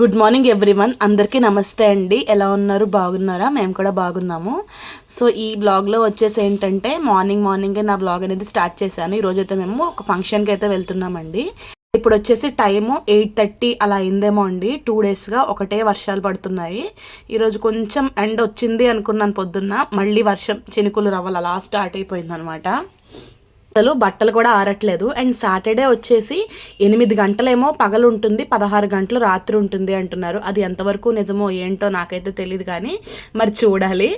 Good morning everyone అందరికీ నమస్తే అండి. ఎలా ఉన్నారు? బాగున్నారా? మేము కూడా బాగున్నాము. సో ఈ బ్లాగ్లో వచ్చేసి ఏంటంటే మార్నింగ్ మార్నింగే నా బ్లాగ్ అనేది స్టార్ట్ చేశాను. ఈరోజు అయితే మేము ఒక ఫంక్షన్కి అయితే వెళ్తున్నామండి. ఇప్పుడు వచ్చేసి టైము ఎయిట్ థర్టీ అలా అయిందేమో అండి. టూ డేస్గా ఒకటే వర్షాలు పడుతున్నాయి. ఈరోజు కొంచెం ఎండ్ వచ్చింది అనుకున్నాను పొద్దున్న. మళ్ళీ వర్షం చినుకులు రవ్వలు అలా స్టార్ట్ అయిపోయింది అనమాట అసలు బట్టలు కూడా ఆరట్లేదు. అండ్ సాటర్డే వచ్చేసి ఎనిమిది గంటలేమో పగలు ఉంటుంది పదహారు గంటలు రాత్రి ఉంటుంది అంటున్నారు. అది ఎంతవరకు నిజమో ఏంటో నాకైతే తెలియదు కానీ మరి చూడాలి.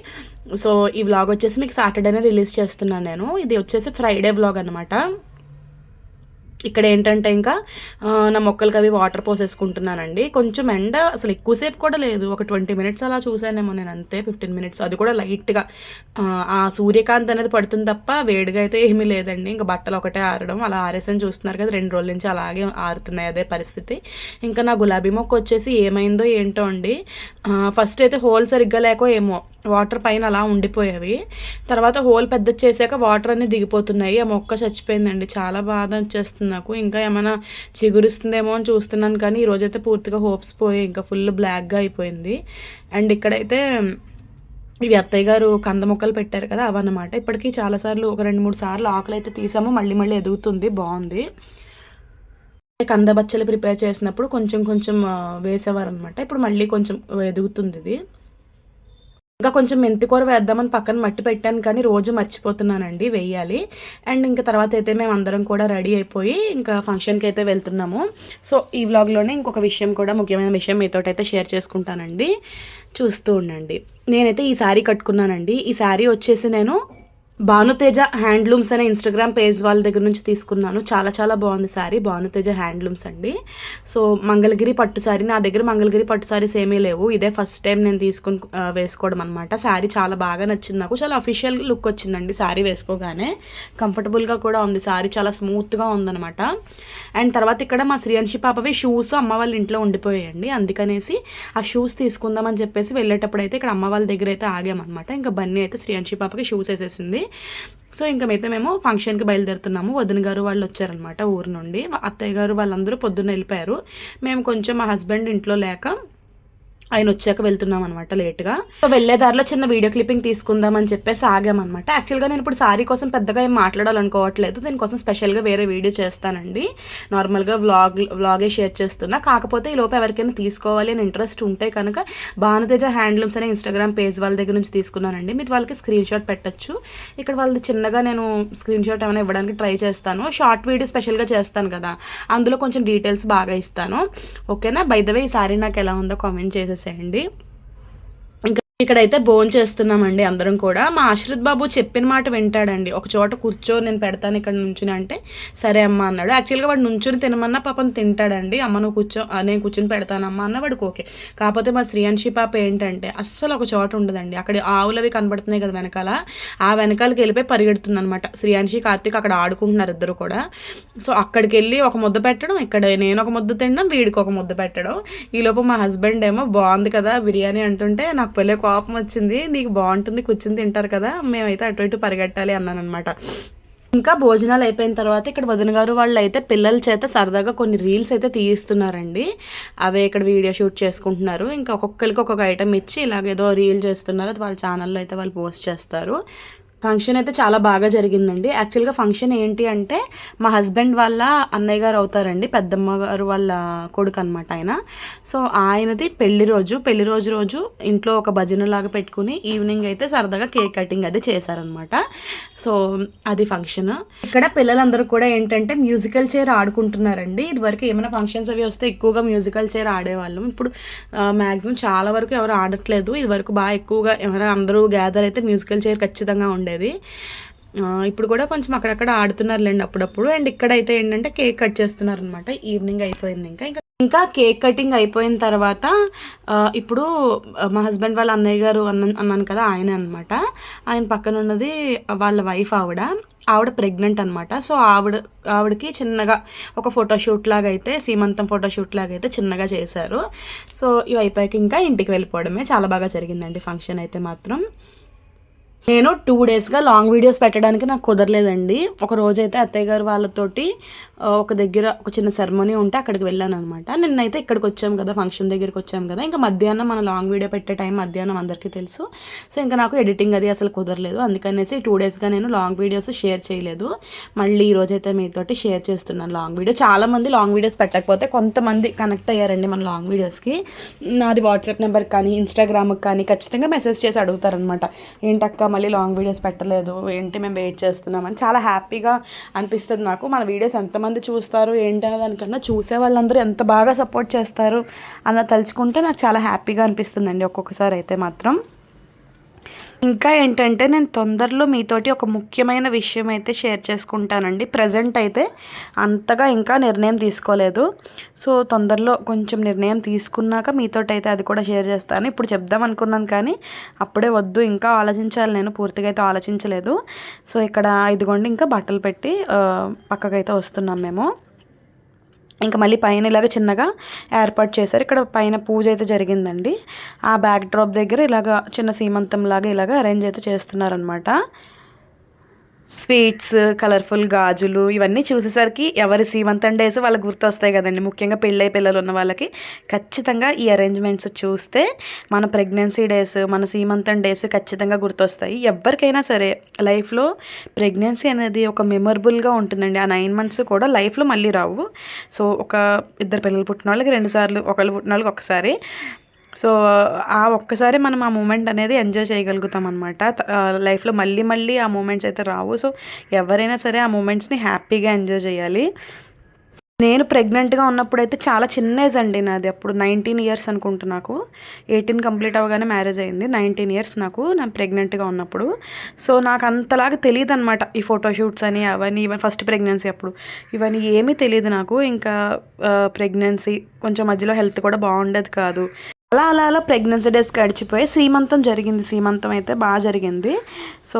సో ఈ వ్లాగ్ వచ్చేసి మీకు సాటర్డేనే రిలీజ్ చేస్తున్నాను నేను. ఇది వచ్చేసి ఫ్రైడే వ్లాగ్ అనమాట ఇక్కడ ఏంటంటే ఇంకా నా మొక్కలకి అవి వాటర్ పోసేసుకుంటున్నానండి. కొంచెం ఎండ అసలు ఎక్కువసేపు కూడా లేదు. ఒక ట్వంటీ మినిట్స్ అలా చూసానేమో నేను అంతే ఫిఫ్టీన్ మినిట్స్. అది కూడా లైట్గా. ఆ సూర్యకాంత్ అనేది పడుతుంది తప్ప వేడిగా అయితే ఏమీ లేదండి. ఇంకా బట్టలు ఒకటే ఆరడం అలా ఆరేసని చూస్తున్నారు కదా రెండు రోజుల నుంచి అలాగే ఆరుతున్నాయి అదే పరిస్థితి. ఇంకా నా గులాబీ మొక్క వచ్చేసి ఏమైందో ఏంటో అండి ఫస్ట్ అయితే హోల్ సరిగ్గా లేకో ఏమో వాటర్ పైన అలా ఉండిపోయేవి. తర్వాత హోల్ పెద్ద చేసాక వాటర్ అన్నీ దిగిపోతున్నాయి. ఆ మొక్క చచ్చిపోయిందండి. చాలా బాధ వచ్చేస్తుంది. నాకు ఇంకా ఏమైనా చిగురిస్తుందేమో అని చూస్తున్నాను కానీ ఈరోజైతే పూర్తిగా హోప్స్ పోయి ఇంకా ఫుల్ బ్లాక్గా అయిపోయింది. అండ్ ఇక్కడైతే ఇవి అత్తయ్య గారు కంద మొక్కలు పెట్టారు కదా అవన్నమాట. ఇప్పటికీ చాలాసార్లు ఒక రెండు మూడు సార్లు ఆకులు అయితే తీసాము మళ్ళీ మళ్ళీ ఎదుగుతుంది బాగుంది. కంద బచ్చలు ప్రిపేర్ చేసినప్పుడు కొంచెం కొంచెం వేసేవారు అనమాట ఇప్పుడు మళ్ళీ కొంచెం ఎదుగుతుంది ఇది. ఇంకా కొంచెం మెంతికూర వేద్దామని పక్కన మట్టి పెట్టాను కానీ రోజు మర్చిపోతున్నానండి వెయ్యాలి అండ్ ఇంకా తర్వాత అయితే మేము అందరం కూడా రెడీ అయిపోయి ఇంకా ఫంక్షన్కి అయితే వెళ్తున్నాము. సో ఈ వ్లాగ్లోనే ఇంకొక విషయం కూడా ముఖ్యమైన విషయం మీతో అయితే షేర్ చేసుకుంటానండి. చూస్తూ ఉండండి. నేనైతే ఈ శారీ కట్టుకున్నానండి. ఈ శారీ వచ్చేసి నేను భానుతేజ హ్యాండ్లూమ్స్ అనే ఇన్స్టాగ్రామ్ పేజ్ వాళ్ళ దగ్గర నుంచి తీసుకున్నాను. చాలా చాలా బాగుంది శారీ. భానుతేజ హ్యాండ్లూమ్స్ అండి. సో మంగళగిరి పట్టు శారీ. నా దగ్గర మంగళగిరి పట్టు శారీస్ ఏమీ లేవు. ఇదే ఫస్ట్ టైం నేను తీసుకుని వేసుకోవడం అనమాట శారీ చాలా బాగా నచ్చింది నాకు. చాలా అఫీషియల్ లుక్ వచ్చిందండి శారీ వేసుకోగానే. కంఫర్టబుల్గా కూడా ఉంది. శారీ చాలా స్మూత్గా ఉందన్నమాట. అండ్ తర్వాత ఇక్కడ మా శ్రీయంశి పాపవి షూస్ అమ్మ వాళ్ళ ఇంట్లో ఉండిపోయాయండి. అందుకనేసి ఆ షూస్ తీసుకుందామని చెప్పేసి వెళ్ళేటప్పుడు అయితే ఇక్కడ అమ్మ వాళ్ళ దగ్గర అయితే ఆగామన్నమాట. ఇంకా బన్నీ అయితే శ్రీయంశి పాపకి షూస్ వేసేసింది. సో ఇంకా మిగతా మేము ఫంక్షన్కి బయలుదేరుతున్నాము. వదిన గారు వాళ్ళు వచ్చారనమాట ఊరు నుండి. అత్తయ్య గారు వాళ్ళందరూ పొద్దున్న వెళ్ళిపోయారు. మేము కొంచెం మా హస్బెండ్ ఇంట్లో లేక ఆయన వచ్చాక వెళ్తున్నాం అనమాట లేట్గా. సో వెళ్ళే దారిలో చిన్న వీడియో క్లిప్పింగ్ తీసుకుందాం అని చెప్పేసి ఆగామన్నమాట యాక్చువల్గా నేను ఇప్పుడు సారీ కోసం పెద్దగా ఏం మాట్లాడాలనుకోవట్లేదు. దీనికోసం స్పెషల్గా వేరే వీడియో చేస్తానండి. నార్మల్గా వ్లాగ్ వ్లాగే షేర్ చేస్తున్నా. కాకపోతే ఈ లోపు ఎవరికైనా తీసుకోవాలి అని ఇంట్రెస్ట్ ఉంటే కనుక భానుతేజ హ్యాండ్లూమ్స్ అనే ఇన్స్టాగ్రామ్ పేజ్ వాళ్ళ దగ్గర నుంచి తీసుకున్నానండి. మీరు వాళ్ళకి స్క్రీన్ షాట్ పెట్టచ్చు. ఇక్కడ వాళ్ళది చిన్నగా నేను స్క్రీన్ షాట్ ఏమైనా ఇవ్వడానికి ట్రై చేస్తాను. షార్ట్ వీడియో స్పెషల్గా చేస్తాను కదా. అందులో కొంచెం డీటెయిల్స్ బాగా ఇస్తాను. ఓకేనా బై ద వే ఈ సారీ నాకు ఎలా ఉందో కామెంట్ చేసేసి చేసేయండి. ఇక్కడైతే భోజనం చేస్తున్నామండి అందరం కూడా. మా ఆశ్రిత్ బాబు చెప్పిన మాట వింటాడండి. ఒక చోట కూర్చో నేను పెడతాను ఇక్కడ నుంచుని అంటే సరే అమ్మ అన్నాడు. యాక్చువల్గా వాడు నుంచుని తినమన్నా పాపం తింటాడండి. అమ్మ నువ్వు కూర్చో నేను కూర్చొని పెడతానమ్మా అన్న వాడికి ఓకే. కాకపోతే మా శ్రీయాంశి పాప ఏంటంటే అస్సలు ఒక చోట ఉండదండి. అక్కడ ఆవులవి కనబడుతున్నాయి కదా వెనకాల ఆ వెనకాలకి వెళ్ళిపోయి పరిగెడుతుంది అనమాట శ్రీయాంశి కార్తీక్ అక్కడ ఆడుకుంటున్నారు ఇద్దరు కూడా. సో అక్కడికి వెళ్ళి ఒక ముద్ద పెట్టడం ఇక్కడ నేను ఒక ముద్ద తినడం వీడికి ఒక ముద్ద పెట్టడం. ఈలోపు మా హస్బెండ్ ఏమో బాగుంది కదా బిర్యానీ అంటుంటే నాకు పెళ్ళే కోపం వచ్చింది నీకు బాగుంటుంది కూర్చుని తింటారు కదా మేమైతే అటు ఇటు పరిగెట్టాలి అన్నాను అనమాట ఇంకా భోజనాలు అయిపోయిన తర్వాత ఇక్కడ వదిన గారు వాళ్ళు అయితే పిల్లల చేత సరదాగా కొన్ని రీల్స్ అయితే తీయిస్తున్నారండి. అవే ఇక్కడ వీడియో షూట్ చేసుకుంటున్నారు. ఇంకా ఒక్కొక్కరికి ఒక్కొక్క ఐటమ్ ఇచ్చి ఇలాగేదో రీల్ చేస్తున్నారు. అది వాళ్ళ ఛానల్లో అయితే వాళ్ళు పోస్ట్ చేస్తారు. ఫంక్షన్ అయితే చాలా బాగా జరిగిందండి. యాక్చువల్గా ఫంక్షన్ ఏంటి అంటే మా హస్బెండ్ వాళ్ళ అన్నయ్య గారు అవుతారండి. పెద్దమ్మ గారు వాళ్ళ కొడుకు అనమాట ఆయన. సో ఆయనది పెళ్ళి రోజు. పెళ్ళి రోజు రోజు ఇంట్లో ఒక భజన లాగా పెట్టుకుని ఈవినింగ్ అయితే సరదాగా కేక్ కటింగ్ అది చేశారనమాట సో అది ఫంక్షన్. ఇక్కడ పిల్లలందరూ కూడా ఏంటంటే మ్యూజికల్ చైర్ ఆడుకుంటున్నారండి. ఇదివరకు ఏమైనా ఫంక్షన్స్ అవి వస్తే ఎక్కువగా మ్యూజికల్ చైర్ ఆడేవాళ్ళం. ఇప్పుడు మ్యాక్సిమం చాలా వరకు ఎవరు ఆడట్లేదు. ఇదివరకు బాగా ఎక్కువగా ఎవరైనా అందరూ గ్యాదర్ అయితే మ్యూజికల్ చైర్ ఖచ్చితంగా ఉండేది. ఉండేది ఇప్పుడు కూడా కొంచెం అక్కడక్కడ ఆడుతున్నారులేండి అప్పుడప్పుడు. అండ్ ఇక్కడైతే ఏంటంటే కేక్ కట్ చేస్తున్నారు అనమాట ఈవినింగ్ అయిపోయింది ఇంకా. ఇంకా ఇంకా కేక్ కటింగ్ అయిపోయిన తర్వాత ఇప్పుడు మా హస్బెండ్ వాళ్ళ అన్నయ్య గారు అన్న అన్నాను కదా ఆయనే అనమాట. ఆయన పక్కన ఉన్నది వాళ్ళ వైఫ్ ఆవిడ. ఆవిడ ప్రెగ్నెంట్ అనమాట. సో ఆవిడ ఆవిడకి చిన్నగా ఒక ఫోటోషూట్ లాగా అయితే సీమంతం ఫోటోషూట్ లాగా అయితే చిన్నగా చేశారు. సో ఇవి అయిపోయాక ఇంకా ఇంటికి వెళ్ళిపోవడమే. చాలా బాగా జరిగిందండి ఫంక్షన్ అయితే మాత్రం. నేను టూ డేస్గా లాంగ్ వీడియోస్ పెట్టడానికి నాకు కుదరలేదండి. ఒక రోజైతే అత్తయ్య గారు వాళ్ళతోటి ఒక దగ్గర ఒక చిన్న సెరమనీ ఉంటే అక్కడికి వెళ్ళాను అనమాట నిన్నైతే ఇక్కడికి వచ్చాము కదా ఫంక్షన్ దగ్గరికి వచ్చాము కదా. ఇంకా మధ్యాహ్నం మన లాంగ్ వీడియో పెట్టే టైం మధ్యాహ్నం అందరికీ తెలుసు. సో ఇంకా నాకు ఎడిటింగ్ అది అసలు కుదరలేదు. అందుకనేసి టూ డేస్గా నేను లాంగ్ వీడియోస్ షేర్ చేయలేదు. మళ్ళీ ఈ రోజైతే మీతోటి షేర్ చేస్తున్నాను లాంగ్ వీడియో చాలామంది లాంగ్ వీడియోస్ పెట్టకపోతే కొంతమంది కనెక్ట్ అయ్యారండి మన లాంగ్ వీడియోస్కి నాది వాట్సాప్ నెంబర్ కానీ ఇన్స్టాగ్రామ్కి కానీ ఖచ్చితంగా మెసేజ్ చేసి అడుగుతారనమాట ఏంటక్క మళ్ళీ లాంగ్ వీడియోస్ పెట్టలేదు. ఏంటి మేము వెయిట్ చేస్తున్నామని చాలా హ్యాపీగా అనిపిస్తుంది నాకు. మన వీడియోస్ ఎంతమంది చూస్తారు ఏంటి అనే దానికన్నా చూసే వాళ్ళందరూ ఎంత బాగా సపోర్ట్ చేస్తారు అన్న తలుచుకుంటే నాకు చాలా హ్యాపీగా అనిపిస్తుందండి ఒక్కొక్కసారి అయితే మాత్రం. ఇంకా ఏంటంటే నేను తొందరలో మీతోటి ఒక ముఖ్యమైన విషయం అయితే షేర్ చేసుకుంటానండి. ప్రజెంట్ అయితే అంతగా ఇంకా నిర్ణయం తీసుకోలేదు. సో తొందరలో కొంచెం నిర్ణయం తీసుకున్నాక మీతోటి అయితే అది కూడా షేర్ చేస్తాను. ఇప్పుడు చెప్దాం అనుకున్నాను కానీ అప్పుడే వద్దు. ఇంకా ఆలోచించాలి. నేను పూర్తిగా అయితే ఆలోచించలేదు. సో ఇక్కడ ఇదిగోండి ఇంకా బట్టలు పెట్టి పక్కకైతే వస్తున్నాం మేము. ఇంకా మళ్ళీ పైన ఇలాగ చిన్నగా ఏర్పాటు చేశారు. ఇక్కడ పైన పూజ అయితే జరిగిందండి. ఆ బ్యాక్ డ్రాప్ దగ్గర ఇలాగ చిన్న సీమంతం లాగా ఇలాగ అరేంజ్ అయితే చేస్తున్నారనమాట స్వీట్స్ కలర్ఫుల్ గాజులు ఇవన్నీ చూసేసరికి ఎవరి సీమంతం డేస్ వాళ్ళకి గుర్తొస్తాయి కదండి. ముఖ్యంగా పెళ్ళై పిల్లలు ఉన్న వాళ్ళకి ఖచ్చితంగా ఈ అరేంజ్మెంట్స్ చూస్తే మన ప్రెగ్నెన్సీ డేస్ మన సీమంతం డేస్ ఖచ్చితంగా గుర్తొస్తాయి. ఎవరికైనా సరే లైఫ్లో ప్రెగ్నెన్సీ అనేది ఒక మెమొరబుల్గా ఉంటుందండి. ఆ నైన్ మంత్స్ కూడా లైఫ్లో మళ్ళీ రావు. సో ఒక ఇద్దరు పిల్లలు పుట్టిన వాళ్ళకి రెండుసార్లు ఒకళ్ళు పుట్టిన వాళ్ళకి ఒకసారి. సో ఆ ఒక్కసారి మనం ఆ మూమెంట్ అనేది ఎంజాయ్ చేయగలుగుతాం అనమాట లైఫ్లో మళ్ళీ మళ్ళీ ఆ మూమెంట్స్ అయితే రావు. సో ఎవరైనా సరే ఆ మూమెంట్స్ని హ్యాపీగా ఎంజాయ్ చేయాలి. నేను ప్రెగ్నెంట్గా ఉన్నప్పుడు అయితే చాలా చిన్న ఏజ్ అండి నాది. అప్పుడు నైన్టీన్ ఇయర్స్ అనుకుంటా నాకు. ఎయిటీన్ కంప్లీట్ అవ్వగానే మ్యారేజ్ అయింది. నైన్టీన్ ఇయర్స్ నాకు నేను ప్రెగ్నెంట్గా ఉన్నప్పుడు. సో నాకు అంతలాగా తెలియదు అనమాట ఈ ఫోటోషూట్స్ అని అవన్నీ ఈవెన్ ఫస్ట్ ప్రెగ్నెన్సీ అప్పుడు. ఇవన్నీ ఏమీ తెలియదు నాకు. ఇంకా ప్రెగ్నెన్సీ కొంచెం మధ్యలో హెల్త్ కూడా బాగుండేది కాదు. అలా అలా అలా ప్రెగ్నెన్సీ డేస్ గడిచిపోయి సీమంతం జరిగింది. సీమంతం అయితే బాగా జరిగింది. సో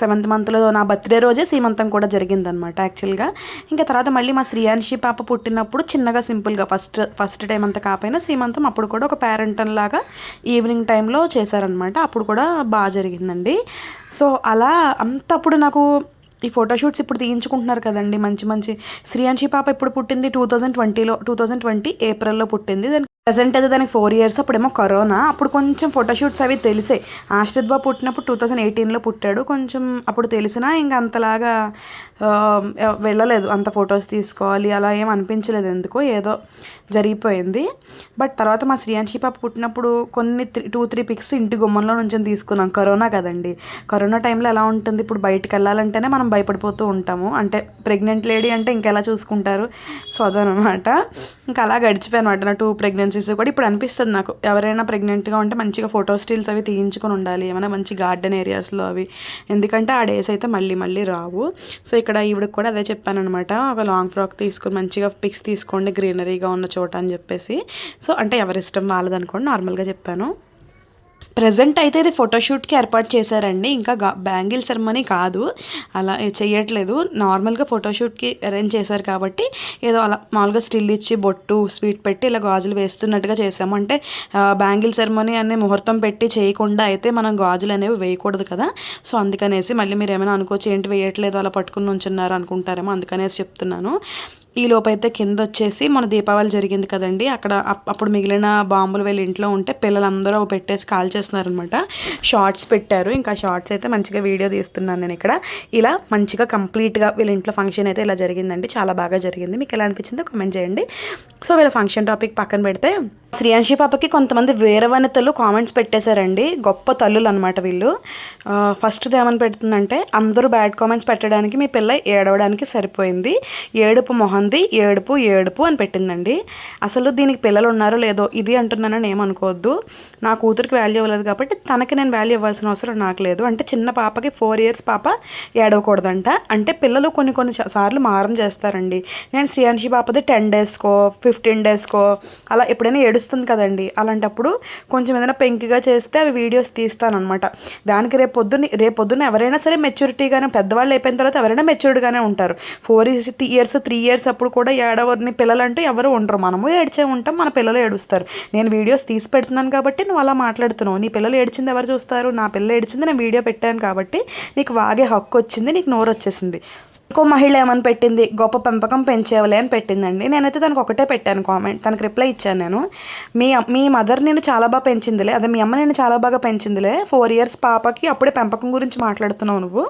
సెవెంత్ మంత్లో నా బర్త్డే రోజే సీమంతం కూడా జరిగింది అనమాట యాక్చువల్గా ఇంకా తర్వాత మళ్ళీ మా శ్రీయాన్షి పాప పుట్టినప్పుడు చిన్నగా సింపుల్గా ఫస్ట్ ఫస్ట్ టైం అంతా కాకపోయినా సీమంతం అప్పుడు కూడా ఒక పేరెంటన్ లాగా ఈవినింగ్ టైంలో చేశారనమాట అప్పుడు కూడా బాగా జరిగిందండి. సో అలా అంత అప్పుడు నాకు ఈ ఫోటోషూట్స్ ఇప్పుడు తీయించుకుంటున్నారు కదండి. మంచి మంచి శ్రీయాన్షి పాప ఇప్పుడు పుట్టింది? టూ థౌజండ్ ట్వంటీలో టూ థౌజండ్ ట్వంటీ ఏప్రిల్లో పుట్టింది. దానికి ప్రజెంట్ అయితే దానికి ఫోర్ ఇయర్స్ అప్పుడేమో కరోనా అప్పుడు కొంచెం ఫోటోషూట్స్ అవి తెలిసే ఆశ్రిత్ బాబు పుట్టినప్పుడు టూ థౌజండ్ ఎయిటీన్లో పుట్టాడు. కొంచెం అప్పుడు తెలిసినా ఇంకా అంతలాగా వెళ్ళలేదు. అంత ఫొటోస్ తీసుకోవాలి అలా ఏం అనిపించలేదు ఎందుకో ఏదో జరిగిపోయింది. బట్ తర్వాత మా శ్రీయాన్షి పాప పుట్టినప్పుడు కొన్ని త్రీ టూ త్రీ పిక్స్ ఇంటి గుమ్మంలో నుంచి తీసుకున్నాం. కరోనా కదండి. కరోనా టైంలో ఎలా ఉంటుంది? ఇప్పుడు బయటకు వెళ్ళాలంటేనే మనం భయపడిపోతూ ఉంటాము. అంటే ప్రెగ్నెంట్ లేడీ అంటే ఇంకెలా చూసుకుంటారు? సో అదనమాట. ఇంకా అలా గడిచిపోయాను అనమాట నా టూ ప్రెగ్నెన్సీస్ కూడా ఇప్పుడు అనిపిస్తుంది నాకు. ఎవరైనా ప్రెగ్నెంట్గా ఉంటే మంచిగా ఫోటో స్టిల్స్ అవి తీయించుకొని ఉండాలి. ఏమైనా మంచి గార్డెన్ ఏరియాస్లో అవి. ఎందుకంటే ఆ డేస్ అయితే మళ్ళీ మళ్ళీ రావు. సో ఇక్కడ ఈవిడకి కూడా అదే చెప్పాను అనమాట ఒక లాంగ్ ఫ్రాక్ తీసుకొని మంచిగా పిక్స్ తీసుకోండి గ్రీనరీగా ఉన్న చోట అని చెప్పేసి. సో అంటే ఎవరిష్టం వాళ్ళదనుకోండి నార్మల్గా చెప్పాను. ప్రజెంట్ అయితే ఇది ఫోటోషూట్కి ఏర్పాటు చేశారండి. ఇంకా బ్యాంగిల్ సెరమనీ కాదు. అలా చేయట్లేదు నార్మల్గా ఫోటోషూట్కి అరేంజ్ చేశారు కాబట్టి ఏదో అలా మామూలుగా స్టిల్ ఇచ్చి బొట్టు స్వీట్ పెట్టి ఇలా గాజులు వేస్తున్నట్టుగా చేసాము అంటే బ్యాంగిల్ సెరమనీ అనే ముహూర్తం పెట్టి చేయకుండా అయితే మనం గాజులు అనేవి వేయకూడదు కదా. సో అందుకనేసి మళ్ళీ మీరు ఏమైనా అనుకోవచ్చు ఏంటి వేయట్లేదు అలా పట్టుకుని ఉంచున్నారు అనుకుంటారేమో అందుకనేసి చెప్తున్నాను. ఈ లోపైతే కింద వచ్చేసి మన దీపావళి జరిగింది కదండి. అక్కడ అప్- అప్పుడు మిగిలిన బాంబులు వీళ్ళ ఇంట్లో ఉంటే పిల్లలందరూ పెట్టేసి కాల్ చేస్తున్నారనమాట షార్ట్స్ పెట్టారు. ఇంకా షార్ట్స్ అయితే మంచిగా వీడియో తీస్తున్నాను నేను ఇక్కడ. ఇలా మంచిగా కంప్లీట్గా వీళ్ళ ఇంట్లో ఫంక్షన్ అయితే ఇలా జరిగిందండి. చాలా బాగా జరిగింది. మీకు ఎలా అనిపించిందో కమెంట్ చేయండి. సో వీళ్ళ ఫంక్షన్ టాపిక్ పక్కన పెడితే శ్రీయాంశి పాపకి కొంతమంది వీరవనితలు కామెంట్స్ పెట్టేశారండి. గొప్ప తల్లులు అనమాట వీళ్ళు ఫస్ట్ ఏమని పెడుతుందంటే అందరూ బ్యాడ్ కామెంట్స్ పెట్టడానికి మీ పిల్ల ఏడవడానికి సరిపోయింది. ఏడుపు మొహంది ఏడుపు ఏడుపు అని పెట్టిందండి. అసలు దీనికి పిల్లలు ఉన్నారో లేదో ఇది అంటున్నానని ఏమనుకోవద్దు నా కూతురికి వాల్యూ ఇవ్వలేదు కాబట్టి తనకి నేను వాల్యూ ఇవ్వాల్సిన అవసరం నాకు లేదు. అంటే చిన్న పాపకి ఫోర్ ఇయర్స్ పాప ఏడవకూడదంట. అంటే పిల్లలు కొన్ని కొన్ని సార్లు మారం చేస్తారండి. నేను శ్రీయాంశి పాపది టెన్ డేస్కో ఫిఫ్టీన్ డేస్కో అలా ఎప్పుడైనా ఏడు ఏడుస్తుంది కదండి. అలాంటప్పుడు కొంచెం ఏదైనా పెంకిగా చేస్తే అవి వీడియోస్ తీస్తానమాట దానికి రేపు పొద్దున్న రేపు పొద్దున్న ఎవరైనా సరే మెచ్యూరిటీగానే పెద్దవాళ్ళు అయిపోయిన తర్వాత ఎవరైనా మెచ్యూర్డ్గానే ఉంటారు. ఫోర్ ఇయర్స్ త్రీ ఇయర్స్ అప్పుడు కూడా ఏడవరిని పిల్లలంటూ ఎవరు ఉండరు. మనము ఏడ్చే ఉంటాం మన పిల్లలు ఏడుస్తారు. నేను వీడియోస్ తీసి పెడుతున్నాను కాబట్టి నువ్వు అలా మాట్లాడుతున్నావు. నీ పిల్లలు ఏడ్చింది ఎవరు చూస్తారు? నా పిల్ల ఏడ్చింది నేను వీడియో పెట్టాను కాబట్టి నీకు వాగే హక్కు వచ్చింది నీకు నోరు వచ్చేసింది. ఇంకో మహిళ ఏమని పెట్టింది? గొప్ప పెంపకం పెంచేవలే అని పెట్టిందండి. నేనైతే తనకు ఒకటే పెట్టాను కామెంట్. తనకు రిప్లై ఇచ్చాను నేను. మీ మీ మదర్ నేను చాలా బాగా పెంచిందిలే. అదే మీ అమ్మ నేను చాలా బాగా పెంచిందిలే. ఫోర్ ఇయర్స్ పాపకి అప్పుడే పెంపకం గురించి మాట్లాడుతున్నావు నువ్వు.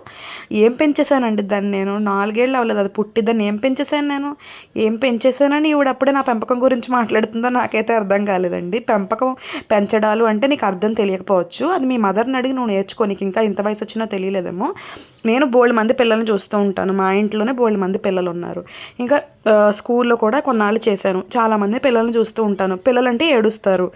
ఏం పెంచేశానండి దాన్ని నేను? నాలుగేళ్ళు అవ్వలేదు. అది పుట్టి దాన్ని ఏం పెంచేశాను నేను? ఏం పెంచేశానని ఈవిడ అప్పుడే నా పెంపకం గురించి మాట్లాడుతుందో నాకైతే అర్థం కాలేదండి. పెంపకం పెంచడాలు అంటే నీకు అర్థం తెలియకపోవచ్చు. అది మీ మదర్ని అడిగి నువ్వు నేర్చుకో. నీకు ఇంకా ఇంత వయసు వచ్చినా తెలియలేదేమో. నేను బోల్డ్ మంది పిల్లల్ని చూస్తూ ఉంటాను. మా ఇంట్లోనే బోల్డ్ మంది పిల్లలు ఉన్నారు ఇంకా స్కూల్లో కూడా కొన్నాళ్ళు చేశాను. చాలామంది పిల్లల్ని చూస్తూ ఉంటాను. పిల్లలంటే ఏడుస్తారు.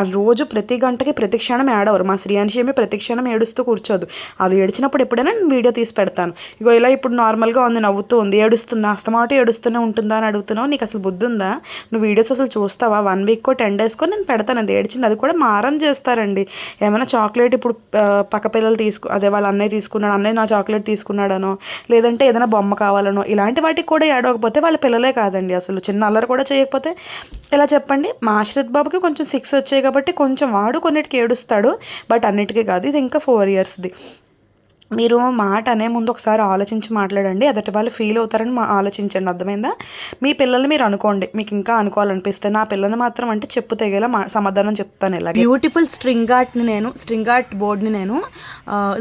ఆ రోజు ప్రతి గంటకి ప్రతి క్షణం ఏడవరు. మా శ్రీయాన్షి ఏమి ప్రతి క్షణం ఏడుస్తూ కూర్చోదు. అది ఏడిచినప్పుడు ఎప్పుడైనా నేను వీడియో తీసి పెడతాను. ఇగో ఇలా ఇప్పుడు నార్మల్గా ఉంది నవ్వుతూ ఉంది. ఏడుస్తుందా? అస్తమాట ఏడుస్తూనే ఉంటుందా అని అడుగుతున్నావు? నీకు అసలు బుద్ధి ఉందా నువ్వు వీడియోస్ అసలు చూస్తావా? వన్ వీక్కో టెన్ డేస్కో నేను పెడతాను. అది ఏడిచింది అది కూడా మారం చేస్తారండి. ఏమైనా చాక్లెట్ ఇప్పుడు పక్క పిల్లలు తీసుకు అదే వాళ్ళ అన్నయ్య తీసుకున్నాడు అన్నయ్య నా చాక్లెట్ తీసుకున్నాడనో లేదంటే ఏదైనా బొమ్మ కావాలనో ఇలాంటి వాటికి కూడా ఏడవకపోతే వాళ్ళ పిల్లలే కాదండి అసలు. చిన్న అల్లరి కూడా చేయకపోతే ఎలా చెప్పండి? మా ఆశ్రిత్ బాబుకి కొంచెం సిక్స్ వచ్చాయి కాబట్టి కొంచెం వాడు కొన్నిటికి ఏడుస్తాడు. బట్ అన్నిటికీ కాదు. ఇది ఇంకా ఫోర్ ఇయర్స్ది. మీరు మాట అనే ముందు ఒకసారి ఆలోచించి మాట్లాడండి. ఎదటి వాళ్ళు ఫీల్ అవుతారని మా ఆలోచించండి. అర్థమైందా? మీ పిల్లల్ని మీరు అనుకోండి. మీకు ఇంకా అనుకోవాలనిపిస్తే నా పిల్లని మాత్రం అంటే చెప్పు తెగేలా మా సమాధానం చెప్తాను ఇలా బ్యూటిఫుల్ స్ట్రింగ్ ఆర్ట్ని నేను స్ట్రింగ్ ఆర్ట్ బోర్డ్ని నేను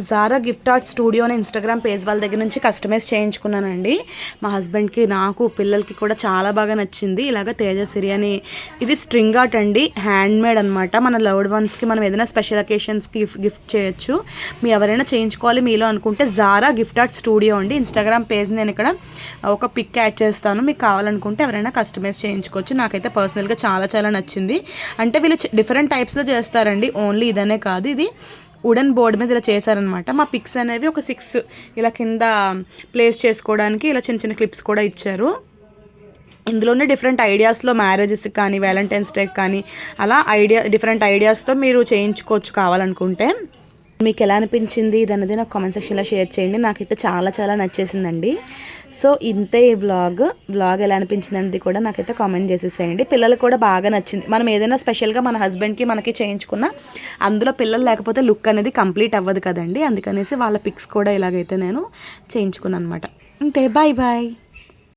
జారా గిఫ్ట్ ఆర్ట్ స్టూడియో అనే ఇన్స్టాగ్రామ్ పేజ్ వాళ్ళ దగ్గర నుంచి కస్టమైజ్ చేయించుకున్నానండి. మా హస్బెండ్కి నాకు పిల్లలకి కూడా చాలా బాగా నచ్చింది. ఇలాగ తేజసిరి అని ఇది స్ట్రింగ్ ఆర్ట్ అండి. హ్యాండ్ మేడ్ అనమాట మన లవ్డ్ వన్స్కి మనం ఏదైనా స్పెషల్ అకేషన్స్కి గిఫ్ట్ చేయొచ్చు. మీ ఎవరైనా చేయించుకోవాలి మీలో అనుకుంటే జారా గిఫ్ట్ ఆర్ట్ స్టూడియో అండి. ఇన్స్టాగ్రామ్ పేజ్ నేను ఇక్కడ ఒక పిక్ యాడ్ చేస్తాను. మీకు కావాలనుకుంటే ఎవరైనా కస్టమైజ్ చేయించుకోవచ్చు. నాకైతే పర్సనల్గా చాలా చాలా నచ్చింది. అంటే వీళ్ళు డిఫరెంట్ టైప్స్లో చేస్తారండి. ఓన్లీ ఇదనే కాదు. ఇది వుడెన్ బోర్డ్ మీద ఇలా చేశారనమాట. మా పిక్స్ అనేవి ఒక సిక్స్ ఇలా కింద ప్లేస్ చేసుకోవడానికి ఇలా చిన్న చిన్న క్లిప్స్ కూడా ఇచ్చారు. ఇందులోనే డిఫరెంట్ ఐడియాస్లో మ్యారేజెస్ కానీ వ్యాలంటైన్స్ డే కానీ అలా ఐడియా డిఫరెంట్ ఐడియాస్తో మీరు చేయించుకోవచ్చు కావాలనుకుంటే. మీకు ఎలా అనిపించింది ఇది అనేది నాకు కామెంట్ సెక్షన్లో షేర్ చేయండి. నాకైతే చాలా చాలా నచ్చేసిందండి. సో ఇంతే ఈ వ్లాగ్ వ్లాగ్ ఎలా అనిపించింది అనేది కూడా నాకైతే కామెంట్ చేసేసేయండి. పిల్లలు కూడా బాగా నచ్చింది. మనం ఏదైనా స్పెషల్గా మన హస్బెండ్కి మనకి చేయించుకున్నా అందులో పిల్లలు లేకపోతే లుక్ అనేది కంప్లీట్ అవ్వదు కదండి. అందుకనేసి వాళ్ళ పిక్స్ కూడా ఇలాగైతే నేను చేయించుకున్నాను అనమాట ఇంతే బాయ్ బాయ్